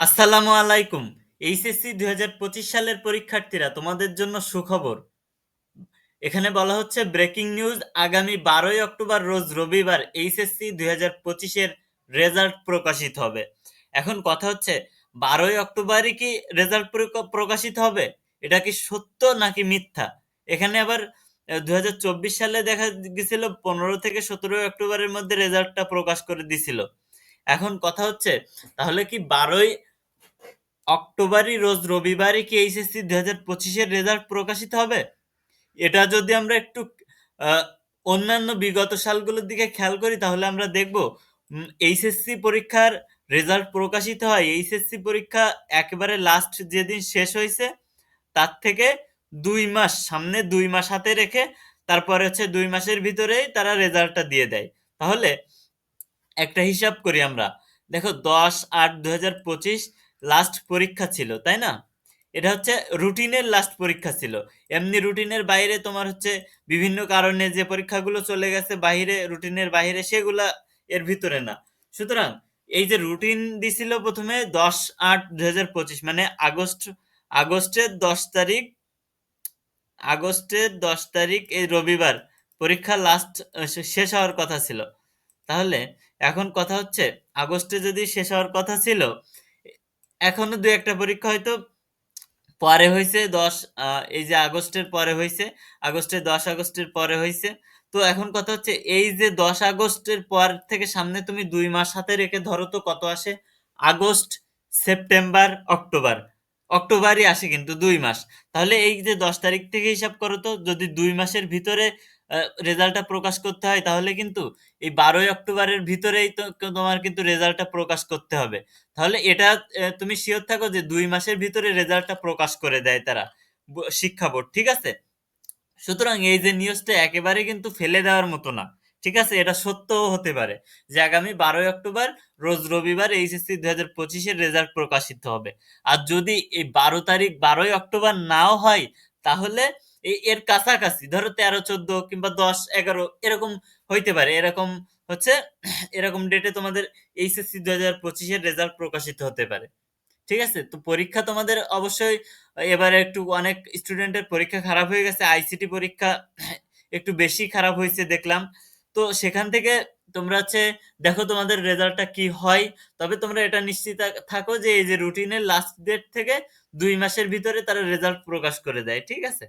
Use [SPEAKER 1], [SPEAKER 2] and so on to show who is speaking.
[SPEAKER 1] আসসালামু আলাইকুম। এইচএসসি দুই হাজার পঁচিশ সালের পরীক্ষার্থীরা, তোমাদের জন্য সুখবর। এখানে বলা হচ্ছে ব্রেকিং নিউজ আগামী বারোই অক্টোবর রোজ রবিবার এইচএসসি দুই হাজার পঁচিশের রেজাল্ট প্রকাশিত হবে। এখন কথা হচ্ছে, বারোই অক্টোবরই কি রেজাল্ট প্রকাশিত হবে? এটা কি সত্য নাকি মিথ্যা? এখানে আবার দুই হাজার চব্বিশ সালে দেখা গেছিল, পনেরো থেকে সতেরোই অক্টোবরের মধ্যে রেজাল্টটা প্রকাশ করে দিছিল। এখন কথা হচ্ছে, তাহলে কি বারোই অক্টোবরই রোজ রবিবারই কি এইচএসসি দুই হাজার পঁচিশের রেজাল্ট প্রকাশিত হবে? এটা যদি আমরা একটু অন্যান্য বিগত সালগুলোর দিকে খেয়াল করি, তাহলে আমরা দেখব এইচএসসি পরীক্ষার রেজাল্ট প্রকাশিত হয়। এইচএসসি পরীক্ষা একেবারে লাস্ট যেদিন শেষ হয়েছে, তার থেকে দুই মাস, সামনে দুই মাস হাতে রেখে, তারপরে হচ্ছে দুই মাসের ভিতরেই তারা রেজাল্টটা দিয়ে দেয়। তাহলে একটা হিসাব করি আমরা। দেখো দশ আট দু লাস্ট পরীক্ষা ছিল, তাই না? এটা হচ্ছে রুটিনের লাস্ট পরীক্ষা ছিল। এমনি রুটিনের বাইরে তোমার হচ্ছে বিভিন্ন কারণে যে পরীক্ষাগুলো চলে গেছে বাইরে রুটিনের বাইরে সেগুলা এর ভিতরে না। সুতরাং এই যে রুটিন দিছিল প্রথমে দশ আট দু মানে আগস্ট, আগস্টের দশ তারিখ, আগস্টের দশ তারিখ এই রবিবার পরীক্ষা লাস্ট শেষ হওয়ার কথা ছিল। তাহলে এখন কথা হচ্ছে, আগস্টে যদি শেষ হওয়ার কথা ছিল, এখনও দু একটা পরীক্ষা হয়তো পরে হয়েছে, দশ এই যে আগস্টের পরে হয়েছে, আগস্টের দশ আগস্টের পরে হয়েছে। তো এখন কথা হচ্ছে, এই যে দশ আগস্টের পর থেকে সামনে তুমি দুই মাস হাতে রেখে ধরো তো কত আসে? August, September, October. অক্টোবরই আসে কিন্তু দুই মাস। তাহলে এই যে দশ তারিখ থেকে হিসাব করো তো, যদি দুই মাসের ভিতরে রেজাল্টটা প্রকাশ করতে হয়, তাহলে কিন্তু এই বারোই অক্টোবরের ভিতরেই তো তোমার কিন্তু রেজাল্টটা প্রকাশ করতে হবে। তাহলে এটা তুমি শিওর থাকো যে দুই মাসের ভিতরে রেজাল্টটা প্রকাশ করে দেয় তারা শিক্ষা বোর্ড, ঠিক আছে? সুতরাং এই যে নিউজটা একেবারে কিন্তু ফেলে দেওয়ার মতো না। ঠিক আছে? এটা সত্যও হতে পারে যে আগামী বারোই অক্টোবর রোজ রবিবার এইচএসসি দুই হাজার পঁচিশের রেজাল্ট প্রকাশিত হবে। আর যদি এই বারো তারিখ বারোই অক্টোবর নাও হয়, তাহলে এর কাছাকাছি ধরো তেরো, চোদ্দ কিংবা দশ, এগারো এরকম হইতে পারে। এরকম হচ্ছে, এরকম ডেটে তোমাদের এইচএসসি দু হাজার পঁচিশের রেজাল্ট প্রকাশিত হতে পারে। ঠিক আছে? তো পরীক্ষা তোমাদের অবশ্যই এবারে একটু অনেক স্টুডেন্টের পরীক্ষা খারাপ হয়ে গেছে। আইসিটি পরীক্ষা একটু বেশি খারাপ হয়েছে দেখলাম। তো সেখান থেকে তোমরা হচ্ছে দেখো তোমাদের রেজাল্টটা কি হয়। তবে তোমরা এটা নিশ্চিত থাকো যে এই যে রুটিনের লাস্ট ডেট থেকে দুই মাসের ভিতরে তারা রেজাল্ট প্রকাশ করে দেয়, ঠিক আছে?